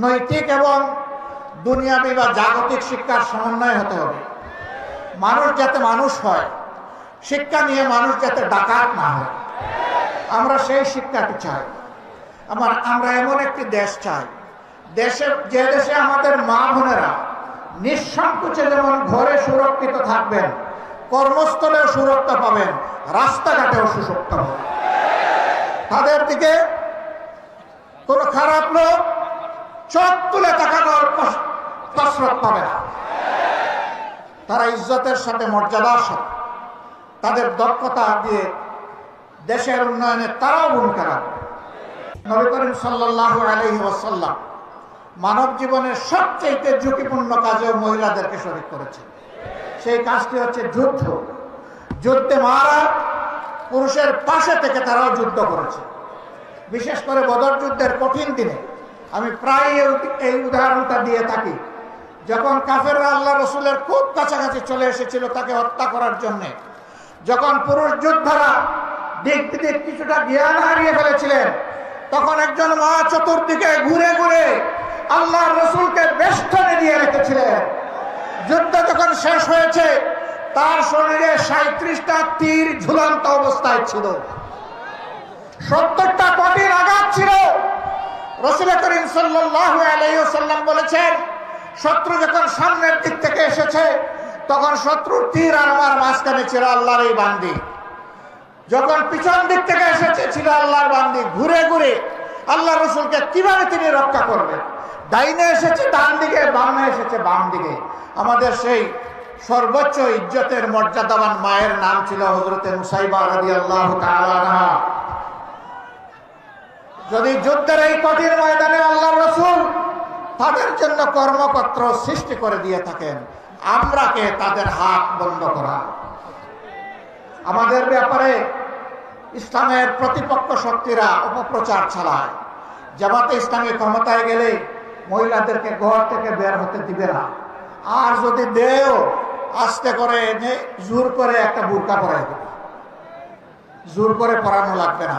নৈতিক এবং দুনিয়াবি বা জাগতিক শিক্ষার সমন্বয় হতে হবে। মানুষ যাতে মানুষ হয়, শিক্ষা নিয়ে মানুষ যাতে ডাকাত না হয়, আমরা সেই শিক্ষাটি চাই। আমার, আমরা এমন একটি দেশ চাই, দেশে, যে দেশে আমাদের মা বোনেরা নিঃসংকোচে যেমন ঘরে সুরক্ষিত থাকবেন, কর্মস্থলেও সুরক্ষা পাবেন, রাস্তাঘাটেও সুরক্ষা পাবেন। তাদের দিকে কোনো খারাপ লোক চোখ তুলে তাকানোর কস- কসরত পাবে না। তারা ইজ্জতের সাথে, মর্যাদার সাথে, তাদের দক্ষতা দিয়ে দেশের উন্নয়নে তারাও ভূমিকা রাখবে। নবী করিম সাল্লাহ আলহি ওসাল্লাম মানব জীবনের সবচেয়ে ঝুঁকিপূর্ণ কাজেও মহিলাদেরকে শরিক করেছে সেই কাজটি হচ্ছে যুদ্ধ। যুদ্ধে মারা পুরুষের পাশে থেকে তারাও যুদ্ধ করেছে। বিশেষ করে বদর যুদ্ধের কঠিন দিনে আমি প্রায় এই- উদাহরণটা দিয়ে থাকি। যখন কাফেররা আল্লাহ রসুলের খুব কাছাকাছি চলে এসেছিল তাকে হত্যা করার জন্যে, যখন পুরুষ যোদ্ধারা দিক বিদিক কিছুটা জ্ঞান হারিয়ে ফেলেছিলেন, তখন একজন মা চতুর্দিকে ঘুরে ঘুরে আল্লাহ রসুলকে বেষ্টনে দিয়ে রেখেছিলেন। যুদ্ধ যখন শেষ হয়েছে, তার শরীরে সাঁত্রিশটা তীর ঝুলন্ত অবস্থায় ছিল। সত্তরটা কঠিন আঘাত ছিল। বলেছেন, শত্রু যখন সামনের দিক থেকে এসেছে, তখন শত্রুর তীর আর আমার মাঝখানে ছিল আল্লাহর এই বান্দি। যখন পিছন দিক থেকে এসেছে, ছিল আল্লাহর বান্দি। ঘুরে ঘুরে আল্লাহ রসুলকে কীভাবে তিনি রক্ষা করবেন? ডাইনে এসেছে, ডান দিকে, বামে এসেছে, বাম দিকে। আমাদের সেই সর্বোচ্চ ইজ্জতের মর্যাদাবান মায়ের নাম ছিল হজরতে মুসাইবা রাদি আল্লাহ যদি যুদ্ধের এই কঠিন ময়দানে আল্লাহ রসুল তাদের জন্য কর্মপত্র সৃষ্টি করে দিয়ে থাকেন, আমরা কে তাদের হাত বন্ধ করা? আমাদের ব্যাপারে ইসলামের প্রতিপক্ষ শক্তিরা অপপ্রচার চালায়। জামাতে ইসলামী ক্ষমতায় গেলে মহিলাদেরকে ঘর থেকে বের হতে দিবে না। আর যদি দেও, আস্তে করে জোর করে একটা বুরকা পরাই দেবে। জোর করে পড়ানো লাগবে না।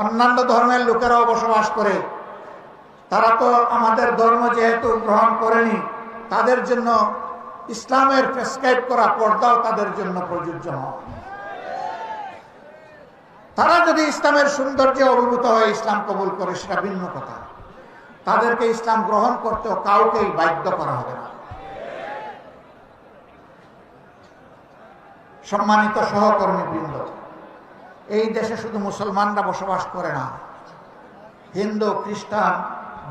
অন্যান্য ধর্মের লোকেরাও বসবাস করে। তারা তো আমাদের ধর্ম যেহেতু গ্রহণ করেনি, তাদের জন্য ইসলামের প্রেসক্রাইব করা পর্দাও তাদের জন্য প্রযোজ্য হয় তারা যদি ইসলামের সৌন্দর্যে অভিভূত হয়ে ইসলাম কবুল করে, সেটা ভিন্ন কথা। তাদেরকে ইসলাম গ্রহণ করতেও কাউকেই বাধ্য করা হবে না। সম্মানিত সহকর্মী বৃন্দ এই দেশে শুধু মুসলমানরা বসবাস করে না, হিন্দু, খ্রিস্টান,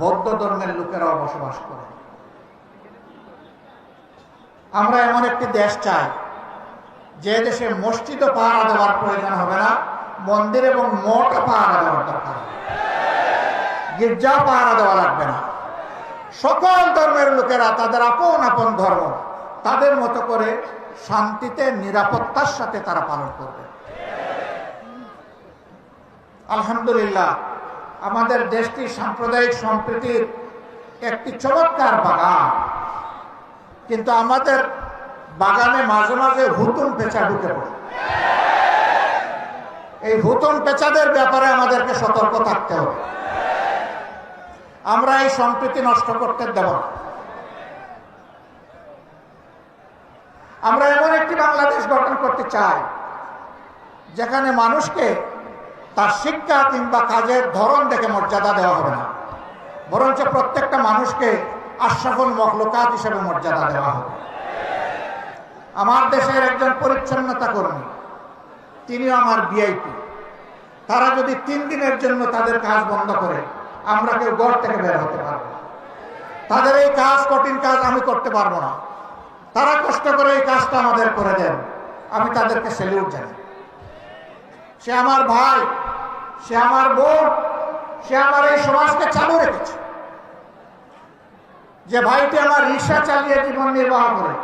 বৌদ্ধ ধর্মের লোকেরাও বসবাস করে। আমরা এমন একটি দেশ চাই, যে দেশে মসজিদও পাহারা দেওয়ার প্রয়োজন হবে না, মন্দির এবং মঠ পাহারা দেওয়ার দরকার গির্জা পাহারা দেওয়া লাগবে না। সকল ধর্মের লোকেরা, তাদের আপন আপন ধর্ম, তাদের মতো করে শান্তিতে, নিরাপত্তার সাথে তারা পালন করবে। আলহামদুলিল্লাহ, আমাদের দেশটি সাম্প্রদায়িক সম্প্রীতির একটি চমৎকার বাগান। কিন্তু আমাদের বাগানে মাঝে মাঝে হুতুম পেঁচা ঢুকে পড়ে। এই হুতুম পেঁচাদের ব্যাপারে আমাদেরকে সতর্ক থাকতে হবে। আমরা এই সম্প্রীতি নষ্ট করতে দেব আমরা এমন একটি বাংলাদেশ গঠন করতে চাই, যেখানে মানুষকে তার শিক্ষা কিংবা কাজের ধরন দেখে মর্যাদা দেওয়া হবে না। বরঞ্চ প্রত্যেকটা মানুষকে আশরাফুল মখলুকাত হিসেবে মর্যাদা দেওয়া হবে। আমার দেশের একজন পরিচ্ছন্নতা কর্মী, তিনিও আমার বিআইপি তারা যদি তিন দিনের জন্য তাদের কাজ বন্ধ করে, আমরা কেউ গড় থেকে বের হতে পারব তাদের এই কাজ, কঠিন কাজ আমি করতে পারব না। তারা কষ্ট করে এই কাজটা আমাদের করে দেন। আমি তাদেরকে সেলিউট জানাই। সে আমার ভাই সে আমার বোন, সে আমার এই সমাজকে চালু রেখেছে। যে ভাইটি আমার রিক্সা চালিয়ে জীবন নির্বাহ করে,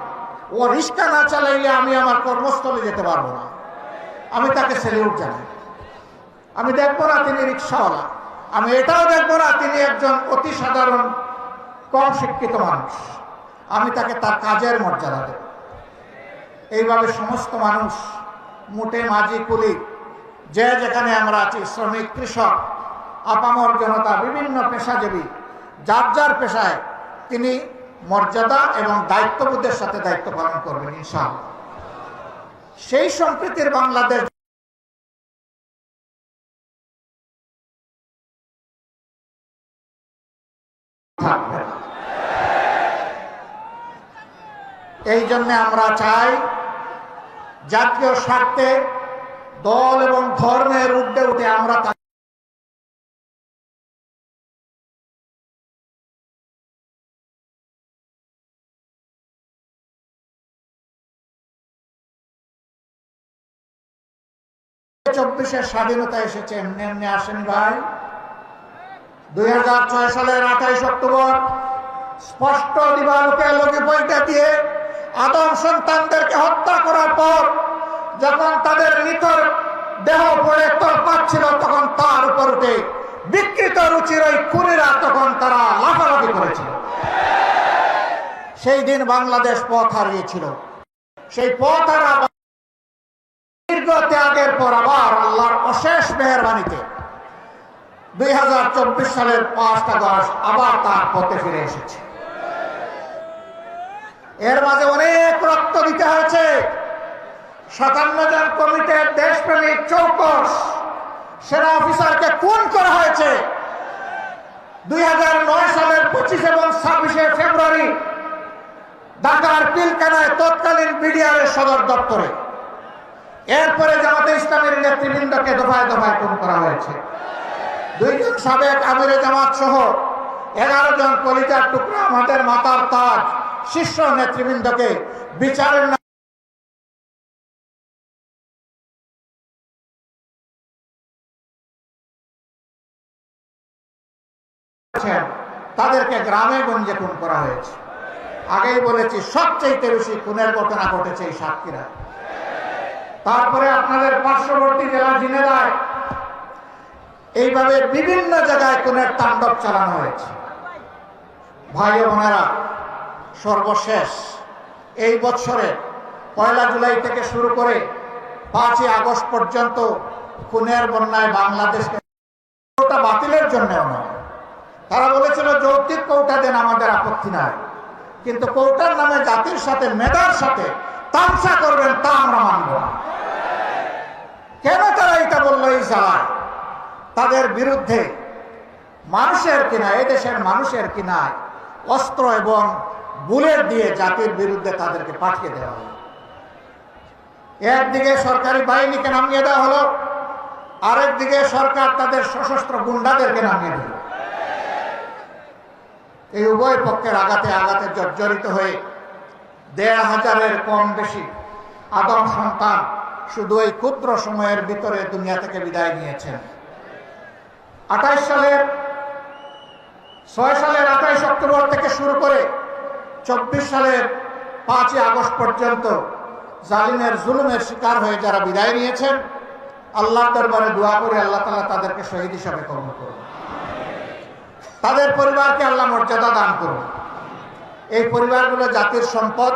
ও রিক্সা না চালাইলে আমি আমার কর্মস্থলে যেতে পারব না। আমি তাকে সেলিউট জানাই। আমি দেখব না তিনি রিক্সাওয়ালা। আমি এটাও দেখব না তিনি একজন অতি সাধারণ, কম শিক্ষিত মানুষ। আমি তাকে তার কাজের মর্যাদা দেব। এইভাবে সমস্ত মানুষ, মোটে, মাঝি, কুলি যে যেখানে আমরা আছি, শ্রমিক, কৃষক, আপামর জনতা, বিভিন্ন পেশাজীবী, যার যার পেশায় তিনি মর্যাদা এবং দায়িত্ববোধের সাথে দায়িত্ব পালন করবেন, ইনশাআল্লাহ। সেই সম্প্রীতির বাংলাদেশ এই জন্য আমরা চাই জাতীয় স্বার্থে দল এবং ধর্মের ঊর্ধ্বে উঠে আমরা চব্বিশের স্বাধীনতা এসেছে, এমনি এমনি আসেনি ভাই। দুই হাজার ছয় সালের আঠাইশ অক্টোবর, স্পষ্ট দিবালোকে লোকে বইটা দিয়ে আদম সন্তানদেরকে হত্যা করার পর যখন তাদের মৃতর দেহ পড়ে তোর পাচ্ছিল তখন তার উপর উঠে বিকৃত রুচির ওই কুড়িরা তখন তারা লাফালাফি করেছিল। সেই দিন বাংলাদেশ পথ হারিয়েছিল। সেই পথ হারা দীর্ঘ ত্যাগের পর আবার আল্লাহর অশেষ মেহরবানিতে দুই হাজার চব্বিশ সালের পাঁচ আগস্ট আবার তার পথে ফিরে এসেছে। এর মাঝে অনেক রক্ত দিতে হয়েছে। সাতান্ন জন কমিটির দেশপ্রেমিক চৌকস সেনা অফিসারকে খুন করা হয়েছে। দুই হাজার নয় সালের পঁচিশ এবং ছাব্বিশে ফেব্রুয়ারি ঢাকার পিলকানায় তৎকালীন বিডিআরের সদর দপ্তরে। এরপরে জামাতে ইসলামের নেতৃবৃন্দকে দফায় দফায় খুন করা হয়েছে। দুইজন সাবেক আমিরে জামাত সহ এগারো জন কলিজার টুকরা আমাদের মাতার তাজ শীর্ষ নেতৃবৃন্দকে বিচারের না তাদেরকে গ্রামে গঞ্জে খুন করা হয়েছে। আগেই বলেছি সবচেয়ে বেশি খুনের ঘটনা ঘটেছে এই সাতক্ষীরা। তারপরে আপনাদের পার্শ্ববর্তী জেলা ঝিনেদায় এইভাবে বিভিন্ন জায়গায় খুনের তাণ্ডব চালানো হয়েছে। ভাই বোনেরা, সর্বশেষ এই বছরে পয়লা জুলাই থেকে শুরু করে পাঁচই আগস্ট পর্যন্ত খুনের বন্যায় বাংলাদেশকে বাতিলের জন্য নয় তারা বলেছিল, যৌক্তিক কৌটা দেন, আমাদের আপত্তি নাই। কিন্তু কৌটার নামে জাতির সাথে, মেধার সাথে তামসা করবেন তা আমরা মানব কেন তারা এটা বলল এই তাদের বিরুদ্ধে মানুষের কিনা এই দেশের মানুষের কিনায় অস্ত্র এবং বুলেট দিয়ে জাতির বিরুদ্ধে তাদেরকে পাঠিয়ে দেওয়া হলো। একদিকে সরকারি বাহিনীকে নামিয়ে দেওয়া হলো, আরেকদিকে সরকার তাদের সশস্ত্র গুন্ডাদেরকে নামিয়ে দিল। এই উভয় পক্ষের আঘাতে আঘাতে জর্জরিত হয়ে দেড় হাজারের কম বেশি আদম সন্তান শুধু এই ক্ষুদ্র সময়ের ভিতরে দুনিয়া থেকে বিদায় নিয়েছেন। আঠাইশ সালের, ছয় সালের আঠাইশ অক্টোবর থেকে শুরু করে চব্বিশ সালের পাঁচই আগস্ট পর্যন্ত জালিমের জুলুমের শিকার হয়ে যারা বিদায় নিয়েছেন আল্লাহ দরবারে দোয়া করে আল্লাহ তালা তাদেরকে শহীদ হিসাবে কর্ম করুন। তাদের পরিবারকে আল্লাহ মর্যাদা দান করুন। এই পরিবারগুলো জাতির সম্পদ।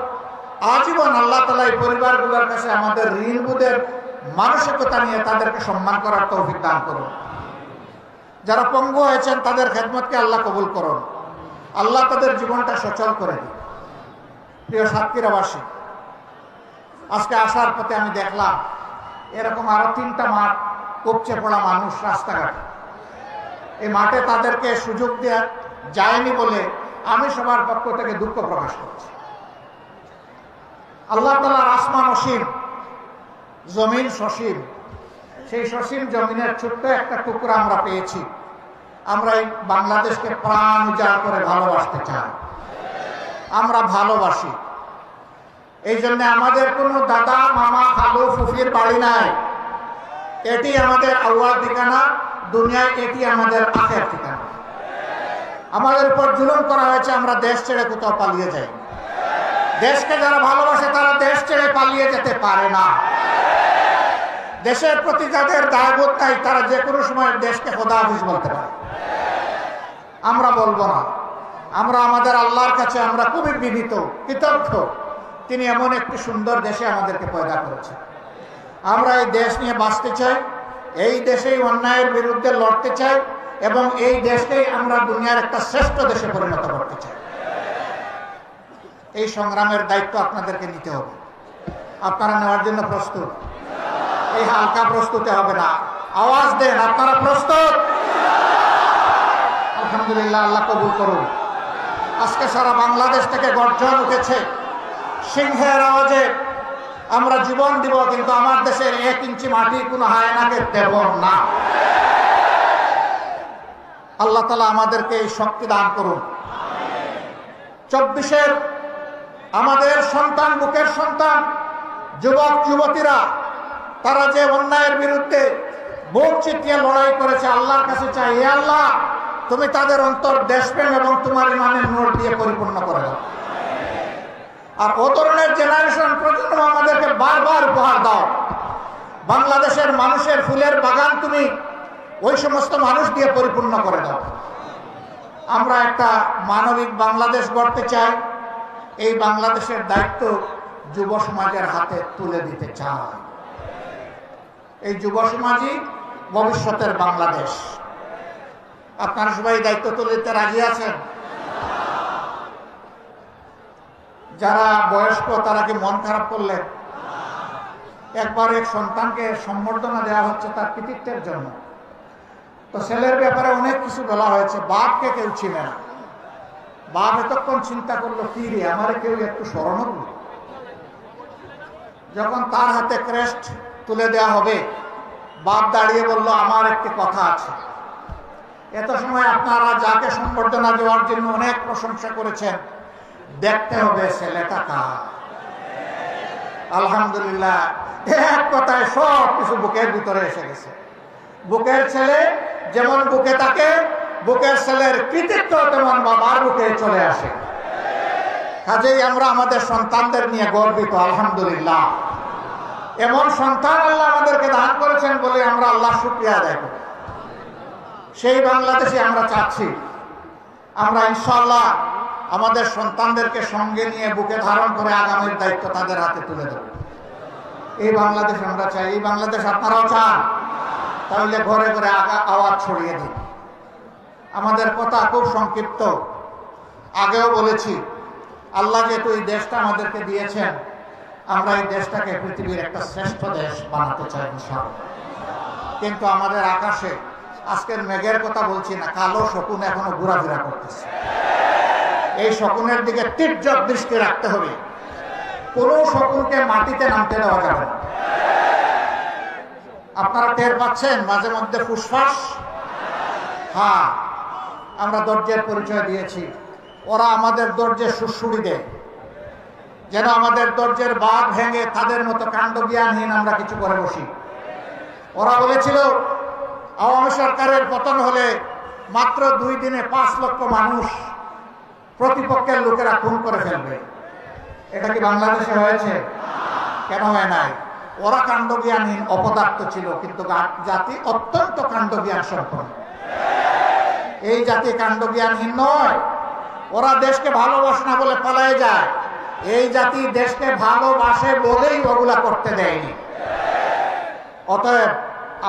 আজীবন আল্লাহ তালা এই পরিবারগুলোর কাছে আমাদের ঋণবোধের মানসিকতা নিয়ে তাদেরকে সম্মান করার তৌফিক দান করুন। যারা পঙ্গু হয়েছেন, তাদের খেদমতকে আল্লাহ কবুল করুন। আল্লাহ তাদের জীবনটা সচল করে দিন প্রিয় সাতক্ষীরাবাসী আজকে আসার পথে আমি দেখলাম, এরকম আরও তিনটা মাঠ উপচে পড়া মানুষ রাস্তাঘাটে। এই মাঠে তাদেরকে সুযোগ দেওয়া যায়নি বলে আমি সবার পক্ষ থেকে দুঃখ প্রকাশ করছি। আল্লাহ তালার আসমান অসীম, জমিন সসীম। সেই সসীম জমিনের ছোট্ট একটা টুকরা আমরা পেয়েছি। আমরা এই বাংলাদেশকে প্রাণ উজাড় করে ভালোবাসতে চাই। আমরা ভালোবাসি। এই জন্য আমাদের কোনো দাদা, মামা, খালু, ফুফির বাড়ি নাই। এটি আমাদের আউয়ার ঠিকানা। দুনিয়ায় এটি আমাদের আখের ঠিকানা। আমাদের উপর জুলুম করা হয়েছে, আমরা দেশ ছেড়ে কোথাও পালিয়ে যাই। দেশকে যারা ভালোবাসে, তারা দেশ ছেড়ে পালিয়ে যেতে পারে না। দেশের প্রতি যাদের দায়বোধ নাই, তারা যে কোনো সময় দেশকে খোদা হাফিজ বলতে পারে। আমরা বলব না। আমরা আমাদের আল্লাহর কাছে আমরা খুবই বিনীত, কৃতজ্ঞ। তিনি এমন একটি সুন্দর দেশে আমাদেরকে পয়দা করেছেন। আমরা এই দেশ নিয়ে বাঁচতে চাই। এই দেশেই অন্যায়ের বিরুদ্ধে লড়তে চাই এবং এই দেশকেই আমরা দুনিয়ার একটা শ্রেষ্ঠ দেশে পরিণত করতে চাই। এই সংগ্রামের দায়িত্ব আপনাদেরকে নিতে হবে। আপনারা নেওয়ার জন্য প্রস্তুত। এই হালকা প্রস্তুতে হবে না। আওয়াজ দেন, আপনারা প্রস্তুত? আলহামদুলিল্লাহ, আল্লাহ কবুল করুন। আজকে সারা বাংলাদেশ থেকে গর্জন উঠেছে। সিংহের আওয়াজে আমরা জীবন দিব, কিন্তু আমার দেশের এক ইঞ্চি মাটি কোনো হায়নাকে দেব না। আল্লাহ তালা আমাদেরকে এই শক্তি দান করুন। চব্বিশের আমাদের সন্তান, বুকের সন্তান, যুবক, যুবতীরা, তারা যে অন্যায়ের বিরুদ্ধে বুক চিটিয়ে লড়াই করেছে, আল্লাহর কাছে চাই, হে আল্লাহ, তুমি তাদের অন্তর দেশ দেশপ্রেম এবং তোমার ইমানের নোট দিয়ে পরিপূর্ণ করে দাও। আর ও ধরনের জেনারেশন প্রজন্ম আমাদেরকে বারবার উপহার দাও। বাংলাদেশের মানুষের ফুলের বাগান তুমি ওই সমস্ত মানুষ দিয়ে পরিপূর্ণ করে দাও। আমরা একটা মানবিক বাংলাদেশ গড়তে চাই। এই বাংলাদেশের দায়িত্ব যুব সমাজের হাতে তুলে দিতে চাই। এই যুব সমাজই ভবিষ্যতের বাংলাদেশ। আপনারা সবাই দায়িত্ব তুলে দিতে রাজি আছেন? যারা বয়স্ক, তারা কি মন খারাপ করলেন একবার এক সন্তানকে সম্বর্ধনা দেওয়া হচ্ছে তার কৃতিত্বের জন্য। তো ছেলের ব্যাপারে অনেক কিছু বলা হয়েছে। বাপকে কেউ চিনে না। বাপ এতক্ষণ চিন্তা করল, কি রে, আমার কেউ একটু স্মরণ করল? যখন তার হাতে ক্রেস্ট তুলে দেওয়া হবে, বাপ দাঁড়িয়ে বলল, আমার একটি কথা আছে। এত সময় আপনারা যাকে সম্বর্ধনা দেওয়ার জন্য অনেক প্রশংসা করেছেন দেখতে হবে ছেলেটা কার। আলহামদুলিল্লাহ, এক কথায় সব কিছু বুকের ভিতরে এসে গেছে। বুকের ছেলে যেমন বুকে থাকে, বুকের ছেলের কৃতিত্ব তেমন বাবার বুকে চলে আসে। কাজেই আমরা আমাদের সন্তানদের নিয়ে গর্বিত, আলহামদুলিল্লাহ। এমন সন্তান আল্লাহ আমাদেরকে দান করেছেন বলে আমরা আল্লাহ শুক্রিয়া করি। সেই বাংলাদেশে আমরা চাচ্ছি, আমরা ইনশাল্লাহ আমাদের সন্তানদেরকে সঙ্গে নিয়ে বুকে ধারণ করে আগামীর দায়িত্ব তাদের হাতে তুলে দেব। এই বাংলাদেশ আমরা চাই, এই বাংলাদেশ আপনারাও চান। তাহলে ঘরে ঘরে আগা আওয়াজ ছড়িয়ে দিন। আমাদের কথা খুব সংক্ষিপ্ত। আগেও বলেছি, আল্লাহ যেহেতু এই দেশটা আমাদেরকে দিয়েছেন, আমরা এই দেশটাকে পৃথিবীর একটা শ্রেষ্ঠ দেশ বানাতে চাই ইনশাআল্লাহ। কিন্তু আমাদের আকাশে আজকের মেঘের কথা বলছি না, কালো শকুন এখনও ঘোরাফেরা করতেছে। এই শকুনের দিকে তীর্য দৃষ্টি রাখতে হবে। কোন শকুনকে মাটিতে নামতে দেওয়া যাবে না। আপনারা টের পাচ্ছেন, মাঝে মধ্যে ফুসফাস? হ্যাঁ আমরা দরজের পরিচয় দিয়েছি। ওরা আমাদের দরজে সুশুড়ি দেয়। যেন আমাদের দরজের বাঘ ভেঙে তাদের মতো কাণ্ড জ্ঞানহীন আমরা কিছু করে বসি। ওরা বলেছিল, আওয়ামী সরকারের পতন হলে মাত্র দুই দিনে পাঁচ লক্ষ মানুষ প্রতিপক্ষের লোকেরা খুন করে ফেলবে। এটা কি বাংলাদেশে হয়েছে? কেন হয় নাই? ওরা কাণ্ডজ্ঞানহীন অপদার্থ ছিল, কিন্তু জাতি অত্যন্ত কাণ্ডজ্ঞান সম্পন্ন। এই জাতি কাণ্ডজ্ঞানহীন নয়। ওরা দেশকে ভালোবাসে না বলে পালায় যায়। এই জাতি দেশকে ভালোবাসে বলেই ওগুলা করতে দেয়নি। অতএব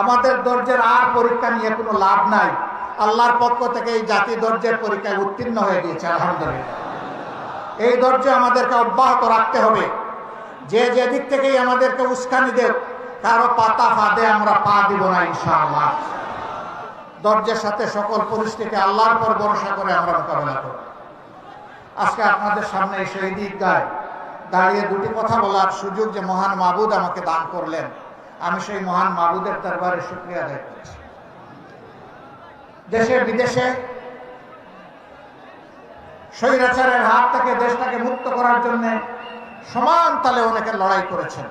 আমাদের দরজের আর পরীক্ষা নিয়ে কোনো লাভ নাই। আল্লাহর পক্ষ থেকে এই জাতি দরজের পরীক্ষায় উত্তীর্ণ হয়ে গিয়েছে, আলহামদুলিল্লাহ। এই দরজ আমাদেরকে অব্যাহত রাখতে হবে। যে যে দিক থেকেই আমাদেরকে উস্কানি দেব কারও পাতা ফাঁদে আমরা পা দিব না, ইনশাআল্লাহ। দরজের সাথে সকল পরিস্থিতি আল্লাহর পর ভরসা করে আমরা মোকাবেলা করব। আজকে আপনাদের সামনে এসে এই দিক ঈদগায় দাঁড়িয়ে দুটি কথা বলার সুযোগ যে মহান মাবুদ আমাকে দান করলেন। আমি সেই মহান মাবুদের দরবারে শুক্রিয়া আদায় করছি। দেশে বিদেশে স্বৈরাচারের হাত থেকে দেশটাকে মুক্ত করার জন্য সমান তালে অনেকে লড়াই করেছেন।